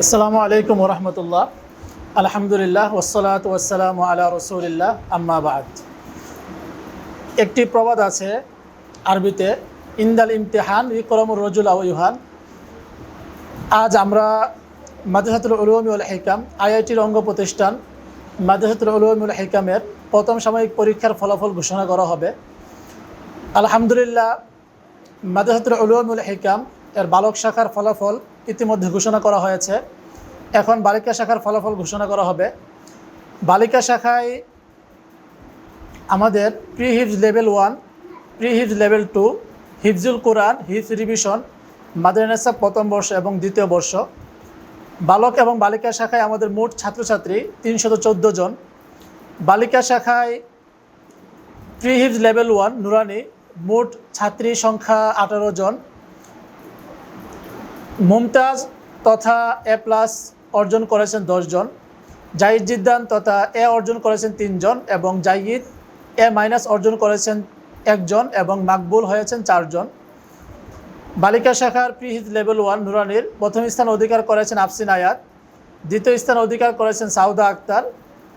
আসসালামু আলাইকুম রহমতুল্লাহ। আলহামদুলিল্লাহ ওসলাত ওয়াসালাম আলা রসুলিল্লাহ, আম্মা বাদ। একটি প্রবাদ আছে আরবিতে, ইন্দাল ইমতিহান ইকরমুর রজুল আউহান আজ আমরা মাদ্রাসাতুল উলুমিউল হিকাম, আইআইটির অঙ্গ প্রতিষ্ঠান মাদ্রাসাতুল উলুমিউল হিকামের প্রথম সাময়িক পরীক্ষার ফলাফল ঘোষণা করা হবে। আলহামদুলিল্লাহ, মাদ্রাসাতুল উলুমুল হিকাম এর বালক শাখার ফলাফল ইতিমধ্যে ঘোষণা করা হয়েছে। এখন বালিকা শাখার ফলাফল ঘোষণা করা হবে। বালিকা শাখায় আমাদের pre level one pre level two হিফজুল কোরআন হিফজ রিভিশন মাদ্রানেসা প্রথম বর্ষ এবং দ্বিতীয় বর্ষ। বালক এবং বালিকা শাখায় আমাদের মোট ছাত্রছাত্রী তিনশত চোদ্দ জন। বালিকা শাখায় প্রি লেভেল ওয়ান নুরানি, মোট ছাত্রী সংখ্যা আঠারো জন। মুমতাজ তথা এ প্লাস অর্জন করেছেন দশজন জাহিদ জিদ্দান তথা এ অর্জন করেছেন তিনজন এবং জাহিদ এ মাইনাস অর্জন করেছেন একজন এবং মাকবুল হয়েছেন চারজন বালিকা শাখার প্রিহিত লেভেল ওয়ান নুরানির প্রথম স্থান অধিকার করেছেন আফসিন আয়াত, দ্বিতীয় স্থান অধিকার করেছেন সাউদা আক্তার,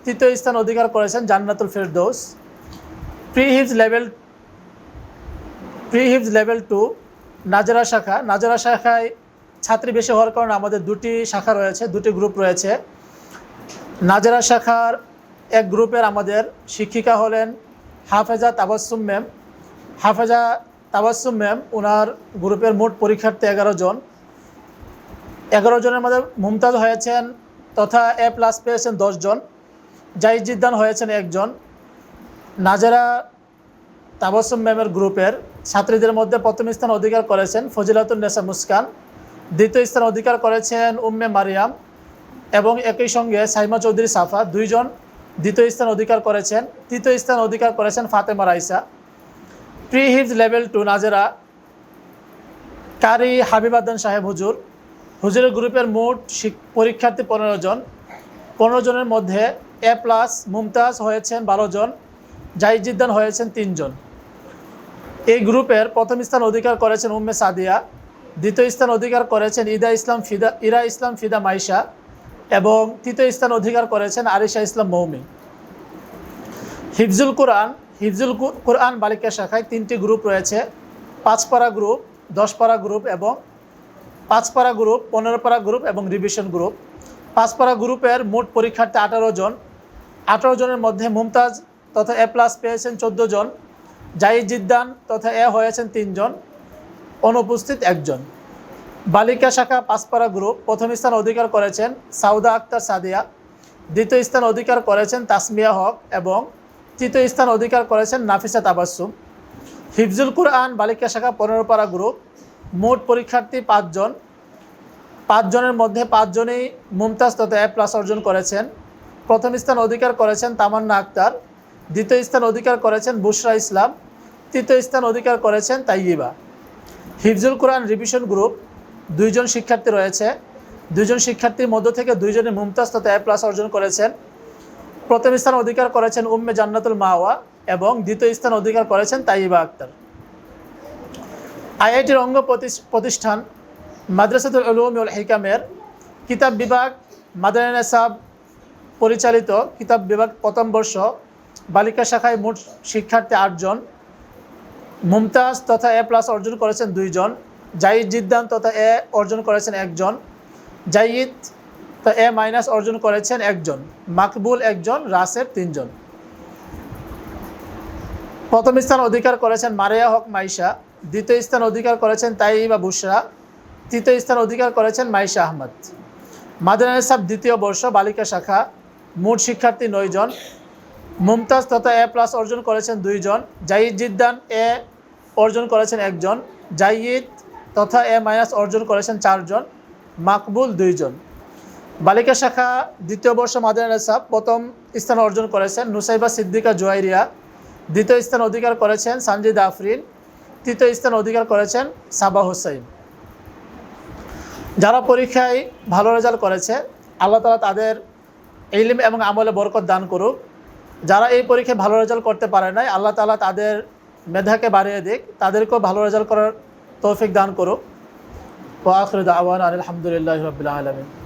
তৃতীয় স্থান অধিকার করেছেন জান্নাতুল ফেরদৌস। প্রিহিজ লেভেল প্রিহিজ লেভেল টু নাজারা শাখা, নাজারা শাখায় ছাত্রী বেশি হওয়ার কারণে আমাদের দুটি শাখা রয়েছে, দুটি গ্রুপ রয়েছে। নাজারা শাখার এক গ্রুপের আমাদের শিক্ষিকা হলেন হাফেজা তাবাসুম ম্যাম। হাফেজা তাবাসুম ম্যাম ওনার গ্রুপের মোট পরীক্ষার্থী এগারো জন। এগারো জনের মধ্যে মুমতাজ হয়েছেন তথা এ প্লাস পেয়েছেন দশজন জাহিদ জিদ্দান হয়েছেন একজন নাজারা তাবাসুম ম্যামের গ্রুপের ছাত্রীদের মধ্যে প্রথম স্থান অধিকার করেছেন ফজিলাতুল নেসা মুস্কান। দ্বিতীয় স্থান অধিকার করেছেন উম্মে মারিয়াম এবং একই সঙ্গে সাইমা চৌধুরী সাফা, দুইজন দ্বিতীয় স্থান অধিকার করেছেন। তৃতীয় স্থান অধিকার করেছেন ফাতেমা রাইসা। প্রি হিফজ লেভেল টু নাজেরা, কারি হাবিবাদ্দান সাহেব হুজুর। হুজুরের গ্রুপের মোট পরীক্ষার্থী পনেরো জন। পনেরো জনের মধ্যে এ প্লাস মুমতাজ হয়েছেন বারো জন, জাইজিদ্দান হয়েছেন তিনজন এই গ্রুপের প্রথম স্থান অধিকার করেছেন উম্মে সাদিয়া। দ্বিতীয় স্থান অধিকার করেছেন ইদা ইসলাম ফিদা, ইরা ইসলাম ফিদা মাইশা এবং তৃতীয় স্থান অধিকার করেছেন আরিশা ইসলাম মৌমি। হিফজুল কোরআন হিফজুল কোরআন বালিকা শাখায় তিনটি গ্রুপ রয়েছে। পাঁচপাড়া গ্রুপ, দশপাড়া গ্রুপ এবং পাঁচপাড়া গ্রুপ পনেরো পাড়া গ্রুপ এবং রিভিশন গ্রুপ। পাঁচপাড়া গ্রুপের মোট পরীক্ষার্থী আঠারো জন। আঠারো জনের মধ্যে মুমতাজ তথা এ প্লাস পেয়েছেন চোদ্দ জন। জাহিদ জিদ্দান তথা এ হয়েছেন তিনজন অনুপস্থিত একজন। বালিকা শাখা পাঁচপাড়া গ্রুপ প্রথম স্থান অধিকার করেছেন সাউদা আক্তার সাদিয়া, দ্বিতীয় স্থান অধিকার করেছেন তাসমিয়া হক এবং তৃতীয় স্থান অধিকার করেছেন নাফিসা তাবাসুম হিফজুল কুরআন বালিকা শাখা পনেরো পাড়া গ্রুপ, মোট পরীক্ষার্থী পাঁচজন। পাঁচজনের মধ্যে পাঁচজনই মুমতাজ তথা এ প্লাস অর্জন করেছেন। প্রথম স্থান অধিকার করেছেন তামান্না আক্তার, দ্বিতীয় স্থান অধিকার করেছেন বুশরা ইসলাম, তৃতীয় স্থান অধিকার করেছেন তাইয়িবা। হিফজুল কোরআন রিভিশন গ্রুপ, দুইজন শিক্ষার্থী রয়েছে। দুইজন শিক্ষার্থীর মধ্য থেকে দুইজনে মুমতাজ তথা এ প্লাস অর্জন করেছেন। প্রথম স্থান অধিকার করেছেন উম্মে জান্নাতুল মাওয়া এবং দ্বিতীয় স্থান অধিকার করেছেন তাইবা আক্তার। আইআইটির অঙ্গ প্রতিষ্ঠান, মাদ্রাসাতুল উলুমুল হিকামের কিতাব বিভাগ, মাদানা সাব পরিচালিত কিতাব বিভাগ প্রথম বর্ষ, বালিকা শাখায় মোট শিক্ষার্থী আটজন। মুমতাজ তথা এ প্লাস অর্জন করেছেন দুইজন জাহিদ জিদ্দান তথা এ অর্জন করেছেন একজন, জাইদ তো এ মাইনাস অর্জন করেছেন একজন, মাকবুল একজন রাসের তিনজন। প্রথম স্থান অধিকার করেছেন মারিয়া হক মাইশা, দ্বিতীয় স্থান অধিকার করেছেন তাইবা বুশরা, তৃতীয় স্থান অধিকার করেছেন মাইশা আহমদ। মাদানা সাব দ্বিতীয় বর্ষ বালিকা শাখা মোট শিক্ষার্থী নয়জন, মুমতাজ তথা এ প্লাস অর্জন করেছেন দুইজন জাহিদ জিদ্দান এ অর্জন করেছেন একজন জাহিদ তথা এ মাইনাস অর্জন করেছেন চারজন, মাকবুল দুইজন। বালিকা শাখা দ্বিতীয় বর্ষ মাদানা সাব প্রথম স্থান অর্জন করেছেন নুসাইবা সিদ্দিকা জোয়াইরিয়া। দ্বিতীয় স্থান অধিকার করেছেন সানজিদ আফরিন। তৃতীয় স্থান অধিকার করেছেন সাবা হোসাইন যারা পরীক্ষায় ভালো রেজাল্ট করেছে, আল্লাহ তালা তাদের ইলিম এবং আমলে বরকত দান করুক। যারা এই পরীক্ষায় ভালো রেজাল্ট করতে পারে নাই, আল্লাহ তালা তাদের মেধাকে বাড়িয়ে দিক, তাদেরকেও ভালো রেজাল্ট করার তৌফিক দান করুক। ও আখরুদ আওয়ান আলহামদুলিল্লাহ রবিল্লা আলমিন।